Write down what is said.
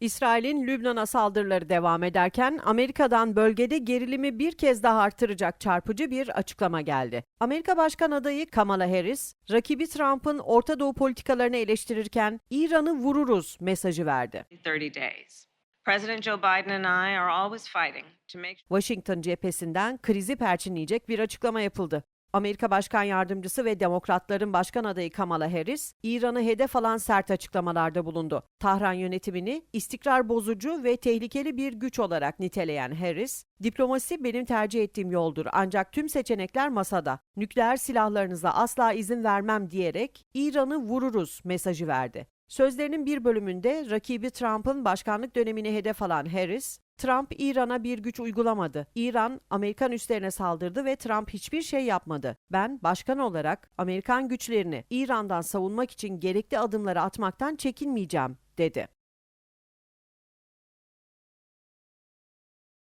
İsrail'in Lübnan'a saldırıları devam ederken Amerika'dan bölgede gerilimi bir kez daha artıracak çarpıcı bir açıklama geldi. Amerika Başkan adayı Kamala Harris, rakibi Trump'ın Orta Doğu politikalarını eleştirirken İran'ı vururuz mesajı verdi. 30 days. President Joe Biden and I are always fighting to make Washington cephesinden krizi perçinleyecek bir açıklama yapıldı. Amerika Başkan Yardımcısı ve Demokratların Başkan adayı Kamala Harris, İran'ı hedef alan sert açıklamalarda bulundu. Tahran yönetimini istikrar bozucu ve tehlikeli bir güç olarak niteleyen Harris, diplomasi benim tercih ettiğim yoldur ancak tüm seçenekler masada. Nükleer silahlarınıza asla izin vermem diyerek İran'ı vururuz mesajı verdi. Sözlerinin bir bölümünde rakibi Trump'ın başkanlık dönemini hedef alan Harris, Trump İran'a bir güç uygulamadı. İran Amerikan üslerine saldırdı ve Trump hiçbir şey yapmadı. Ben başkan olarak Amerikan güçlerini İran'dan savunmak için gerekli adımları atmaktan çekinmeyeceğim, dedi.